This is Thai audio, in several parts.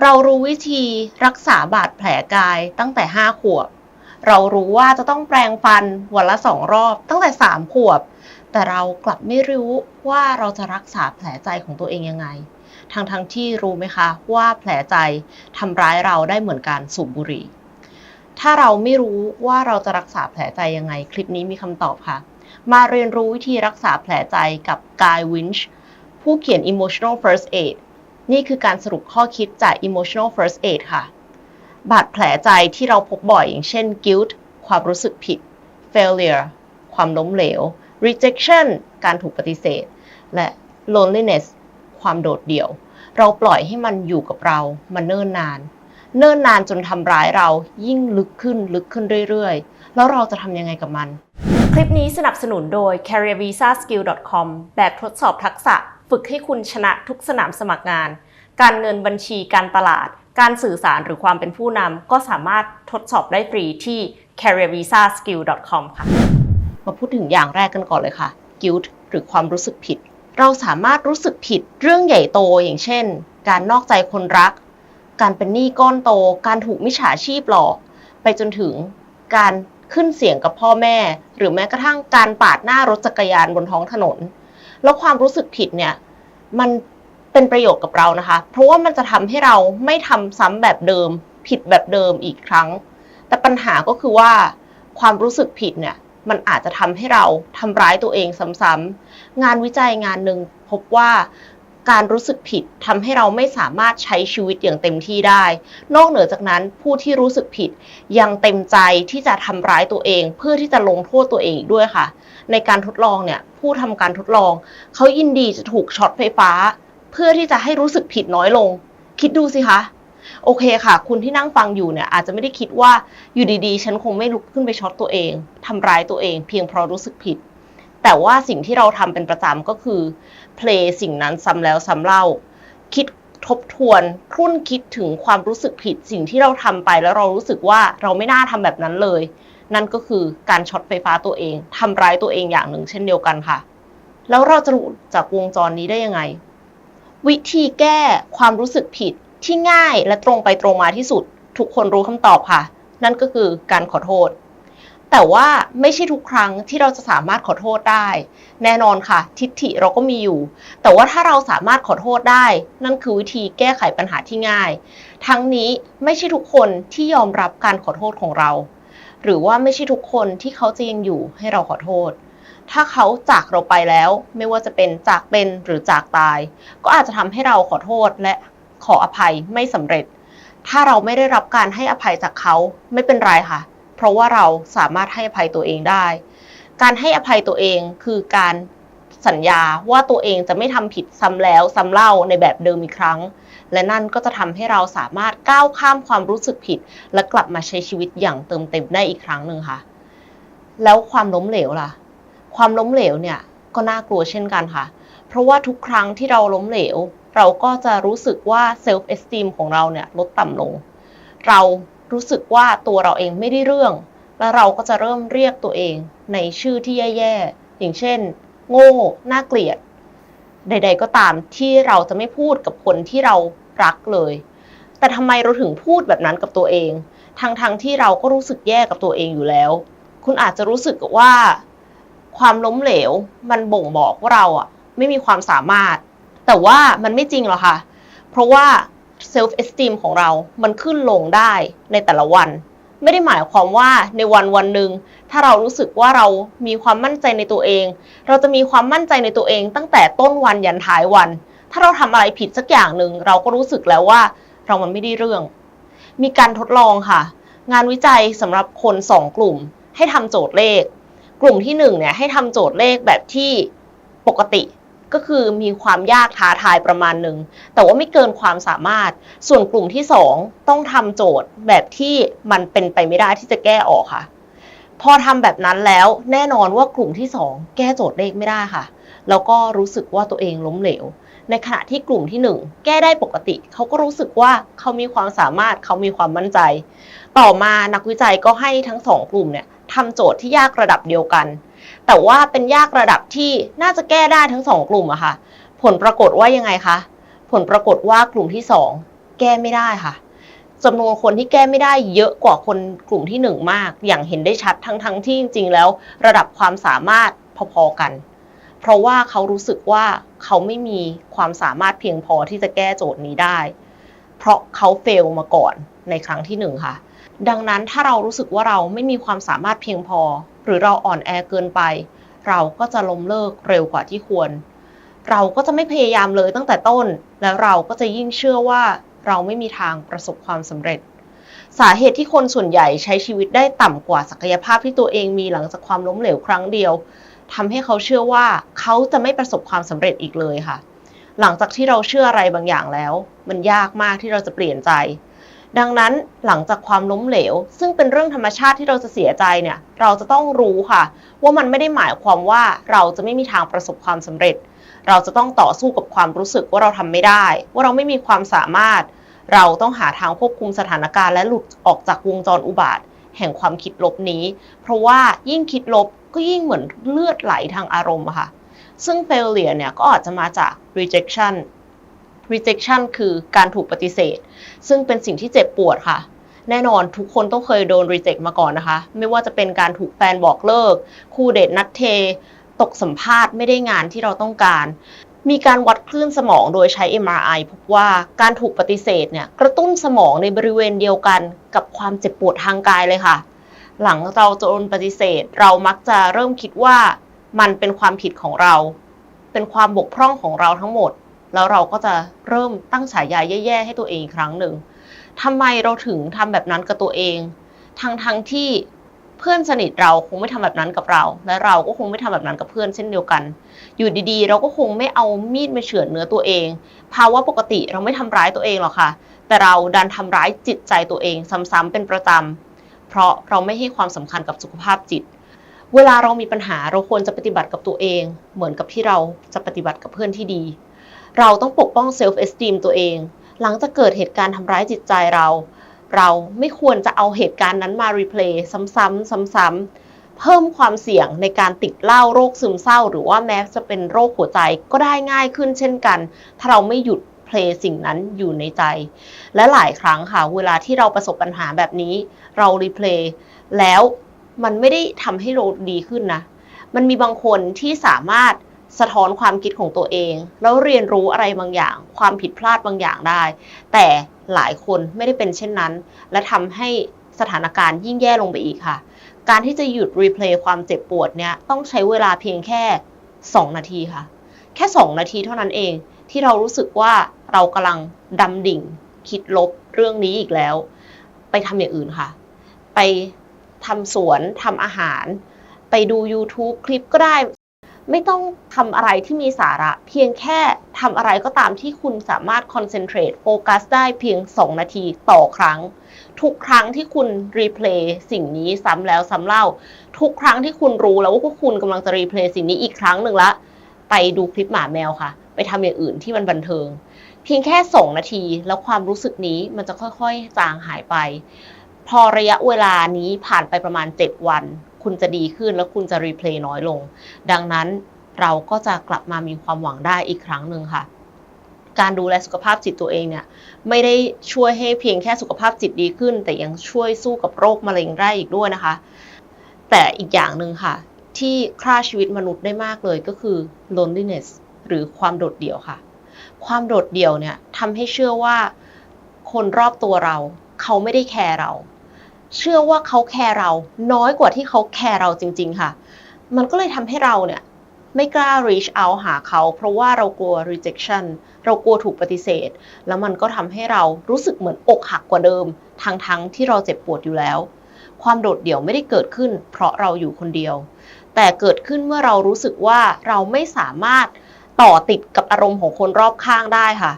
เรารู้วิธีรักษาบาดแผลกายตั้งแต่ 5 ขวบ เรารู้ว่าจะต้องแปรงฟันวันละสองรอบตั้งแต่ 3 ขวบ แต่เรากลับไม่รู้ว่าเราจะรักษาแผลใจของตัวเองยังไง ทั้งทั้งๆที่รู้ไหมคะว่าแผลใจทำร้ายเราได้เหมือนการสูบบุหรี่ ถ้าเราไม่รู้ว่าเราจะรักษาแผลใจยังไง คลิปนี้มีคำตอบค่ะ มาเรียนรู้วิธีรักษาแผลใจกับกายวินช์ผู้เขียน Emotional First Aid นี่คือการสรุปข้อคิดจาก Emotional First Aid ค่ะ บาดแผลใจที่เราพบบ่อยอย่างเช่น guilt ความรู้สึกผิด failure ความล้มเหลว rejection การถูกปฏิเสธ และ loneliness ความโดดเดี่ยว เราปล่อยให้มันอยู่กับเรามาเนิ่นนาน เนิ่นนานจนทำร้ายเรายิ่งลึกขึ้นลึกขึ้นเรื่อยๆ แล้วเราจะทำยังไงกับมัน คลิปนี้สนับสนุนโดย careervisaskill.com แบบทดสอบทักษะ ฝึกให้คุณชนะทุกสนามสมัครงาน การเงินบัญชีการตลาด การสื่อสารหรือความเป็นผู้นำก็สามารถทดสอบได้ฟรีที่ careervisaskill.com ค่ะ มาพูดถึงอย่างแรกกันก่อนเลยค่ะ guilt หรือความรู้สึกผิด เราสามารถรู้สึกผิดเรื่องใหญ่โตอย่างเช่น การนอกใจคนรัก การเป็นหนี้ก้อนโต การถูกมิจฉาชีพหลอก ไปจนถึงการขึ้นเสียงกับพ่อแม่ หรือแม้กระทั่งการปาดหน้ารถจักรยานบนท้องถนน แล้วความรู้สึกผิดเนี่ย มันเป็นประโยชน์กับเรานะคะ เพราะว่ามันจะทำให้เราไม่ทำซ้ำแบบเดิม ผิดแบบเดิมอีกครั้ง แต่ปัญหาก็คือว่า ความรู้สึกผิดเนี่ย มันอาจจะทำให้เราทำร้ายตัวเองซ้ำๆงานวิจัยงานหนึ่งพบว่าการรู้สึกผิดทำให้เราไม่สามารถใช้ชีวิตอย่างเต็มที่ได้ นอกเหนือจากนั้นผู้ที่รู้สึกผิดยังเต็มใจที่จะทำร้ายตัวเอง เพื่อที่จะลงโทษตัวเองด้วยค่ะ ในการทดลองเนี่ยผู้ทำการทดลองเขายินดีจะถูกช็อตไฟฟ้า เพื่อที่จะให้รู้สึกผิดน้อยลง คิดดูสิคะโอเคค่ะ คุณที่นั่งฟังอยู่เนี่ยอาจจะไม่ได้คิดว่าอยู่ดีๆ ฉันคงไม่ลุกขึ้นไปช็อตตัวเองทำร้ายตัวเอง เพียงเพราะรู้สึกผิด แต่ว่าสิ่งที่เราทำเป็นประจำก็คือเพลย์สิ่งนั้นซ้ำแล้วซ้ำเล่า คิดทบทวนครุ่นคิดถึงความรู้สึกผิด สิ่งที่เราทำไปแล้วเรารู้สึกว่าเราไม่น่าทำแบบนั้นเลย นั่นก็คือการช็อตไฟฟ้าตัวเองทำร้ายตัวเองอย่างหนึ่งเช่นเดียวกันค่ะ แล้วเราจะหลุดจากวงจรนี้ได้ยังไง วิธีแก้ความรู้สึกผิดที่ง่ายและตรงไปตรงมาที่สุด ทุกคนรู้คำตอบค่ะ นั่นก็คือการขอโทษ แต่ว่าไม่ใช่ทุกครั้งที่เราจะสามารถขอโทษได้ แน่นอนค่ะ ทิฏฐิเราก็มีอยู่ แต่ว่าถ้าเราสามารถขอโทษได้ นั่นคือวิธีแก้ไขปัญหาที่ง่าย ทั้งนี้ไม่ใช่ทุกคนที่ยอมรับการขอโทษของเรา หรือว่าไม่ใช่ทุกคนที่เขาจะยังอยู่ให้เราขอโทษ ถ้าเขาจากเราไปแล้ว ไม่ว่าจะเป็นจากเป็นหรือจากตาย ก็อาจจะทำให้เราขอโทษและขออภัยไม่สำเร็จ ถ้าเราไม่ได้รับการให้อภัยจากเขาไม่เป็นไรค่ะ เพราะว่าเราสามารถให้อภัยตัวเองได้ การให้อภัยตัวเองคือการสัญญาว่าตัวเองจะไม่ทำผิดซ้ำแล้วซ้ำเล่าในแบบเดิมอีกครั้ง และนั่นก็จะทำให้เราสามารถก้าวข้ามความรู้สึกผิด และกลับมาใช้ชีวิตอย่างเติมเต็มได้อีกครั้งหนึ่งค่ะ แล้วความล้มเหลวล่ะ ความล้มเหลวเนี่ยก็น่ากลัวเช่นกันค่ะ เพราะว่าทุกครั้งที่เราล้มเหลว เราก็จะรู้สึกว่าเซลฟ์เอสติมของเราเนี่ยลดต่ำลง เรารู้สึกว่าตัวเราเองไม่ได้เรื่อง และเราก็จะเริ่มเรียกตัวเองในชื่อที่แย่ๆ อย่างเช่น โง่ น่าเกลียด ใด ๆ ก็ตามที่เราจะไม่พูดกับคนที่เรา รักเลย แต่ทำไมเราถึงพูดแบบนั้นกับตัวเองทั้งๆที่เราก็รู้สึกแย่กับตัวเองอยู่แล้ว คุณอาจจะรู้สึกว่า ความล้มเหลว มันบ่งบอกว่าเราอะไม่มีความสามารถ แต่ว่ามันไม่จริงหรอกค่ะ เพราะว่าเซลฟ์เอสติมของเรา มันขึ้นลงได้ในแต่ละวัน ไม่ได้หมายความว่าในวันวันหนึ่งถ้าเรารู้สึกว่าเรามีความมั่นใจในตัวเอง เราจะมีความมั่นใจในตัวเองตั้งแต่ต้นวันยันท้ายวัน ถ้าเราทำอะไรผิดสักอย่างหนึ่งเราก็รู้สึกแล้วว่าเรามันไม่ได้เรื่อง มีการทดลองค่ะ งานวิจัยสำหรับคนสองกลุ่ม ให้ทำโจทย์เลข กลุ่มที่หนึ่งเนี่ยให้ทำโจทย์เลขแบบที่ปกติก็คือมีความยากท้าทายประมาณหนึ่ง แต่ว่าไม่เกินความสามารถ ส่วนกลุ่มที่สองต้องทำโจทย์แบบที่มันเป็นไปไม่ได้ที่จะแก้ออกค่ะ พอทำแบบนั้นแล้วแน่นอนว่ากลุ่มที่สองแก้โจทย์เลขไม่ได้ค่ะ แล้วก็รู้สึกว่าตัวเองล้มเหลว ในขณะที่กลุ่มที่หนึ่งแก้ได้ปกติ เขาก็รู้สึกว่าเขามีความสามารถเขามีความมั่นใจ ต่อมานักวิจัยก็ให้ทั้งสองกลุ่มเนี่ยทำโจทย์ที่ยากระดับเดียวกัน แต่ว่าเป็นยากระดับที่น่าจะแก้ได้ทั้งสองกลุ่มอะค่ะ ผลปรากฏว่ายังไงคะผลปรากฏว่ากลุ่มที่สองแก้ไม่ได้ค่ะจำนวนคนที่แก้ไม่ได้เยอะกว่าคนกลุ่มที่หนึ่งมาก อย่างเห็นได้ชัดทั้งทั้งๆที่จริงๆแล้ว ระดับความสามารถพอๆกัน เพราะว่าเขารู้สึกว่าเขาไม่มีความสามารถเพียงพอที่จะแก้โจทย์นี้ได้ เพราะเขาเฟลมาก่อนในครั้งที่หนึ่งค่ะ ดังนั้นถ้าเรารู้สึกว่าเราไม่มีความสามารถเพียงพอ หรือเราอ่อนแอเกินไป เราก็จะล้มเลิกเร็วกว่าที่ควร เราก็จะไม่พยายามเลยตั้งแต่ต้น แล้วเราก็จะยิ่งเชื่อว่าเราไม่มีทางประสบความสำเร็จ สาเหตุที่คนส่วนใหญ่ใช้ชีวิตได้ต่ำกว่าศักยภาพที่ตัวเองมีหลังจากความล้มเหลวครั้งเดียว ทำให้เขาเชื่อว่าเขาจะไม่ประสบความสำเร็จอีกเลยค่ะ หลังจากที่เราเชื่ออะไรบางอย่างแล้ว มันยากมากที่เราจะเปลี่ยนใจ ดังนั้นหลังจากความล้มเหลว ซึ่งเป็นเรื่องธรรมชาติที่เราจะเสียใจเนี่ย เราจะต้องรู้ค่ะ ว่ามันไม่ได้หมายความว่าเราจะไม่มีทางประสบความสำเร็จ เราจะต้องต่อสู้กับความรู้สึกว่าเราทำไม่ได้ ว่าเราไม่มีความสามารถ เราต้องหาทางควบคุมสถานการณ์และหลุดออกจากวงจรอุบาทแห่งความคิดลบนี้ เพราะว่ายิ่งคิดลบ ก็ยิ่งเหมือนเลือดไหลทางอารมณ์อะค่ะ ซึ่ง failure เนี่ยก็อาจจะมาจาก rejection rejection คือการถูกปฏิเสธ ซึ่งเป็นสิ่งที่เจ็บปวดค่ะ แน่นอนทุกคนต้องเคยโดน reject มาก่อนนะคะ ไม่ว่าจะเป็นการถูกแฟนบอกเลิก คู่เดทนัดเท ตกสัมภาษณ์ไม่ได้งานที่เราต้องการ มีการวัดคลื่นสมองโดยใช้ MRI พบว่าการถูกปฏิเสธเนี่ยกระตุ้นสมองในบริเวณเดียวกันกับความเจ็บปวดทางกายเลยค่ะ หลังเราโดนปฏิเสธ เรามักจะเริ่มคิดว่ามันเป็นความผิดของเรา เป็นความบกพร่องของเราทั้งหมด แล้วเราก็จะเริ่มตั้งฉายาแย่ๆให้ตัวเองอีกครั้งหนึ่งทำไมเราถึงทำแบบนั้นกับตัวเอง ทั้งๆที่เพื่อนสนิทเราคงไม่ทำแบบนั้นกับเรา และเราก็คงไม่ทำแบบนั้นกับเพื่อนเช่นเดียวกัน อยู่ดีๆ เราก็คงไม่เอามีดมาเฉือนเนื้อตัวเอง ภาวะปกติเราไม่ทำร้ายตัวเองหรอกค่ะ แต่เราดันทำร้ายจิตใจตัวเอง ซ้ำๆเป็นประจำ เพราะเราไม่ให้ความสำคัญกับสุขภาพจิต เวลาเรามีปัญหาเราควรจะปฏิบัติกับตัวเอง เหมือนกับที่เราจะปฏิบัติกับเพื่อนที่ดี เราต้องปกป้องเซลฟ์เอสติมตัวเอง หลังจากเกิดเหตุการณ์ทำร้ายจิตใจเรา เราไม่ควรจะเอาเหตุการณ์นั้นมารีเพลย์ซ้ำๆซ้ำๆเพิ่มความเสี่ยงในการติดเหล้าโรคซึมเศร้า หรือว่าแม้จะเป็นโรคหัวใจก็ได้ง่ายขึ้นเช่นกัน ถ้าเราไม่หยุด เพลย์สิ่งนั้นอยู่ในใจ และหลายครั้งค่ะ เวลาที่เราประสบปัญหาแบบนี้ เรารีเพลย์แล้วมันไม่ได้ทำให้เราดีขึ้นนะ มันมีบางคนที่สามารถสะท้อนความคิดของตัวเอง แล้วเรียนรู้อะไรบางอย่าง ความผิดพลาดบางอย่างได้ แต่หลายคนไม่ได้เป็นเช่นนั้น และทำให้สถานการณ์ยิ่งแย่ลงไปอีกค่ะ การที่จะหยุดรีเพลย์ความเจ็บปวดเนี่ยต้องใช้เวลาเพียงแค่ 2 นาทีค่ะ แค่ 2 นาทีเท่านั้นเอง ที่เรารู้สึกว่าเรากำลังดำดิ่ง คิดลบเรื่องนี้อีกแล้ว ไปทำอย่างอื่นค่ะ ไปทำสวนทำอาหาร ไปดู YouTube คลิปก็ได้ ไม่ต้องทำอะไรที่มีสาระ เพียงแค่ทำอะไรก็ตามที่คุณสามารถคอนเซนเทรตโฟกัสได้เพียง 2 นาทีต่อครั้ง ทุกครั้งที่คุณรีเพลย์สิ่งนี้ซ้ำแล้วซ้ำเล่า ทุกครั้งที่คุณรู้แล้วว่าพวกคุณกำลังจะรีเพลย์สิ่งนี้อีกครั้งหนึ่งละ ไปดูคลิปหมาแมวค่ะ ไปทำอย่างอื่นที่มันบันเทิง เพียงแค่2นาทีแล้วความรู้สึกนี้มันจะค่อยๆจางหายไป พอระยะเวลานี้ผ่านไปประมาณ 7 วัน คุณจะดีขึ้นแล้วคุณจะรีเพลย์น้อยลง ดังนั้นเราก็จะกลับมามีความหวังได้อีกครั้งหนึ่งค่ะการดูแลสุขภาพจิตตัวเองเนี่ยไม่ได้ช่วยให้เพียงแค่สุขภาพจิตดีขึ้น แต่ยังช่วยสู้กับโรคมะเร็งได้อีกด้วยนะคะ แต่อีกอย่างหนึ่งค่ะ ที่ฆ่าชีวิตมนุษย์ได้มากเลยก็คือ loneliness หรือความโดดเดี่ยวค่ะ ความโดดเดี่ยวเนี่ยทำให้เชื่อว่าคนรอบตัวเราเขาไม่ได้แคร์เรา เชื่อว่าเขาแคร์เราน้อยกว่าที่เขาแคร์เราจริง ๆ ค่ะ มันก็เลยทำให้เราเนี่ยไม่กล้า reach out หาเขา เพราะว่าเรากลัว rejection เรากลัวถูกปฏิเสธ แล้วมันก็ทำให้เรารู้สึกเหมือนอกหักกว่าเดิม ทั้งๆที่เราเจ็บปวดอยู่แล้ว ความโดดเดี่ยวไม่ได้เกิดขึ้น เพราะเราอยู่คนเดียว แต่เกิดขึ้นเมื่อเรารู้สึกว่าเราไม่สามารถ ต่อติดกับอารมณ์ของคนรอบข้างได้ค่ะ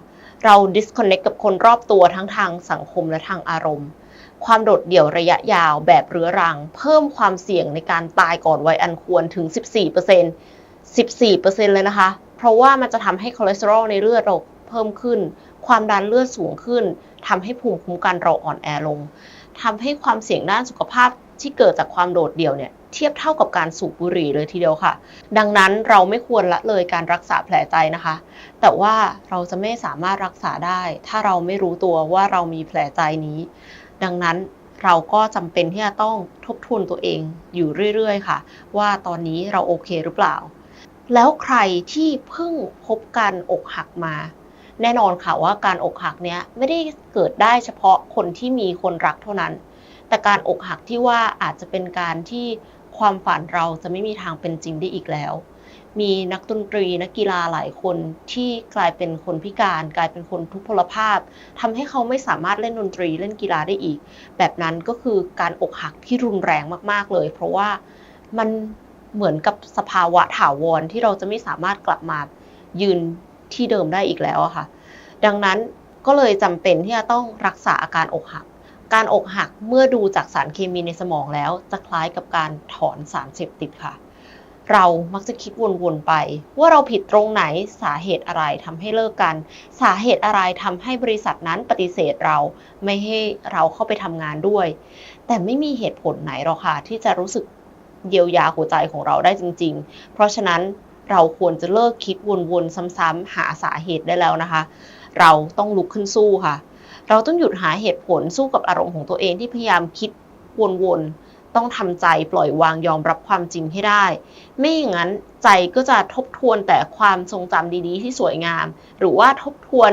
เรา disconnect กับคนรอบตัวทั้งทางสังคมและทางอารมณ์ ความโดดเดี่ยวระยะยาวแบบเรื้อรัง เพิ่มความเสี่ยงในการตายก่อนวัยอันควรถึง 14% 14%เลยนะคะ เพราะว่ามันจะทำให้คอเลสเตอรอลในเลือดเราเพิ่มขึ้น ความดันเลือดสูงขึ้นทำให้ภูมิคุ้มกันเราอ่อนแอลงทำให้ความเสี่ยงด้านสุขภาพที่เกิดจากความโดดเดี่ยวเนี่ย เทียบเท่ากับการสูบบุหรี่เลยทีเดียวค่ะ ดังนั้นเราไม่ควรละเลยการรักษาแผลใจนะคะ แต่ว่าเราจะไม่สามารถรักษาได้ ถ้าเราไม่รู้ตัวว่าเรามีแผลใจนี้ ดังนั้นเราก็จำเป็นที่จะต้องทบทวนตัวเองอยู่เรื่อยๆ ค่ะ ว่าตอนนี้เราโอเคหรือเปล่า แล้วใครที่เพิ่งพบการอกหักมา แน่นอนค่ะว่าการอกหักเนี้ยไม่ได้เกิดได้เฉพาะคนที่มีคนรักเท่านั้น แต่การอกหักที่ว่าอาจจะเป็นการที่ ความฝันเราจะไม่มีทางเป็นจริงได้อีกแล้ว มีนักดนตรีนักกีฬาหลายคนที่กลายเป็นคนพิการ กลายเป็นคนทุพพลภาพทำให้เขาไม่สามารถเล่นดนตรีเล่นกีฬาได้อีก แบบนั้นก็คือการอกหักที่รุนแรงมาก ๆเลย เพราะว่ามันเหมือนกับสภาวะถาวรที่เราจะไม่สามารถกลับมายืนที่เดิมได้อีกแล้วค่ะ ดังนั้นก็เลยจำเป็นที่จะต้องรักษาอาการอกหัก การอกหักเมื่อดูจากสารเคมีในสมองแล้ว จะคล้ายกับการถอนสารเสพติดค่ะ เรามักจะคิดวนๆไป ว่าเราผิดตรงไหนสาเหตุอะไรทำให้เลิกกัน สาเหตุอะไรทำให้บริษัทนั้นปฏิเสธเราไม่ให้เราเข้าไปทำงานด้วย แต่ไม่มีเหตุผลไหนหรอกค่ะ ที่จะรู้สึกเยียวยาหัวใจของเราได้จริง ๆ เพราะฉะนั้นเราควรจะเลิกคิดวนๆซ้ำๆหาสาเหตุได้แล้วนะคะ เราต้องลุกขึ้นสู้ค่ะ เราต้องหยุดหาเหตุผลสู้กับอารมณ์ของตัวเองที่พยายามคิดวนๆ ต้องทำใจปล่อยวางยอมรับความจริงให้ได้ ไม่อย่างนั้นใจก็จะทบทวนแต่ความทรงจำดีๆ ที่สวยงาม หรือว่าทบทวน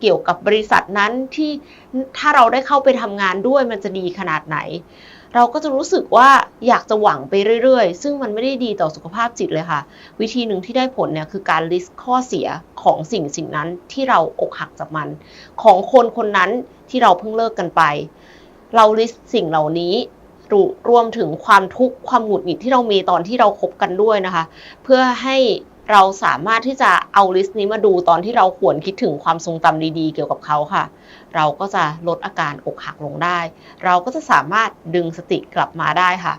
เกี่ยวกับบริษัทนั้นที่ถ้าเราได้เข้าไปทำงานด้วยมันจะดีขนาดไหน เราก็จะรู้สึกว่าอยากจะหวังไปเรื่อยๆ ซึ่งมันไม่ได้ดีต่อสุขภาพจิตเลยค่ะ วิธีหนึ่งที่ได้ผลเนี่ยคือการ list ข้อเสียของสิ่งสิ่งนั้นที่เราอกหักจากมัน ของคนคนนั้นที่เราเพิ่งเลิกกันไป เรา list สิ่งเหล่านี้รวรวมถึงความทุกข์ความหงุดหงิดที่เรามีตอนที่เราคบกันด้วยนะคะ เพื่อให้เราสามารถที่จะเอาลิสต์นี้มาดูตอนที่เราขวนคิดถึงความทรงจำดีๆ เกี่ยวกับเขาค่ะ เราก็จะลดอาการอกหักลงได้ เราก็จะสามารถดึงสติกลับมาได้ค่ะ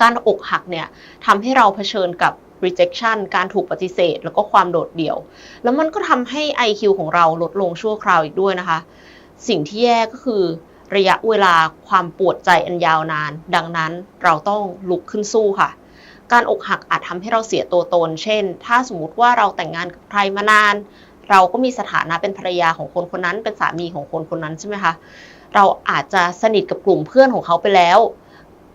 การอกหักเนี่ยทำให้เราเผชิญกับ rejection การถูกปฏิเสธ แล้วก็ความโดดเดี่ยว แล้วมันก็ทำให้ IQ ของเราลดลงชั่วคราวอีกด้วยนะคะ สิ่งที่แย่ก็คือระยะเวลาความปวดใจอันยาวนาน ดังนั้นเราต้องลุกขึ้นสู้ค่ะ การอกหักอาจทำให้เราเสียตัวตน เช่น ถ้าสมมติว่าเราแต่งงานกับใครมานาน เราก็มีสถานะเป็นภรรยาของคนคนนั้น เป็นสามีของคนคนนั้นใช่ไหมคะเราอาจจะสนิทกับกลุ่มเพื่อนของเขาไปแล้ว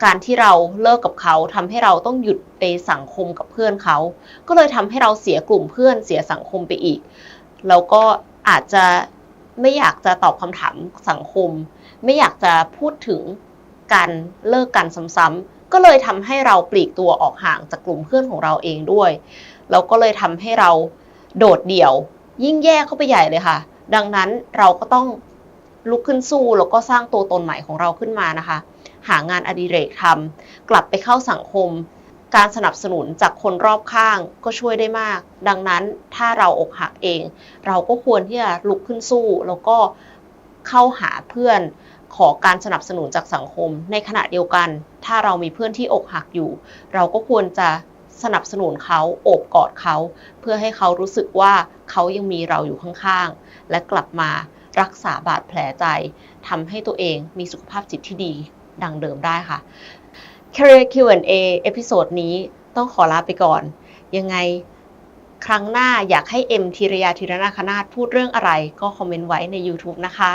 การที่เราเลิกกับเขาทำให้เราต้องหยุดไปสังคมกับเพื่อนเขา ก็เลยทำให้เราเสียกลุ่มเพื่อนเสียสังคมไปอีก แล้วก็อาจจะไม่อยากจะตอบคำถามสังคม ไม่อยากจะพูดถึงการเลิกกันซ้ำๆก็เลยทำให้เราปลีกตัวออกห่างจากกลุ่มเพื่อนของเราเองด้วย แล้วก็เลยทำให้เราโดดเดี่ยว ยิ่งแย่เข้าไปใหญ่เลยค่ะ ดังนั้นเราก็ต้องลุกขึ้นสู้แล้วก็สร้างตัวตนใหม่ของเราขึ้นมานะคะ หางานอดิเรกทำกลับไปเข้าสังคม การสนับสนุนจากคนรอบข้างก็ช่วยได้มาก ดังนั้นถ้าเราอกหักเอง เราก็ควรที่จะลุกขึ้นสู้แล้วก็เข้าหาเพื่อนขอการสนับสนุนจากสังคม ในขณะเดียวกัน ถ้าเรามีเพื่อนที่อกหักอยู่ เราก็ควรจะ สนับสนุนเขาโอบกอดเขา เพื่อให้เขารู้สึกว่าเขายังมีเราอยู่ข้างๆ และกลับมารักษาบาดแผลใจทำให้ตัวเองมีสุขภาพจิตที่ดีดังเดิมได้ค่ะ Career Q&A เอพิโซดนี้ต้องขอลาไปก่อน ยังไงครั้งหน้าอยากให้เอ็มธีรยาธีรนาคนาถพูดเรื่องอะไรก็คอมเมนต์ไว้ใน YouTube นะคะ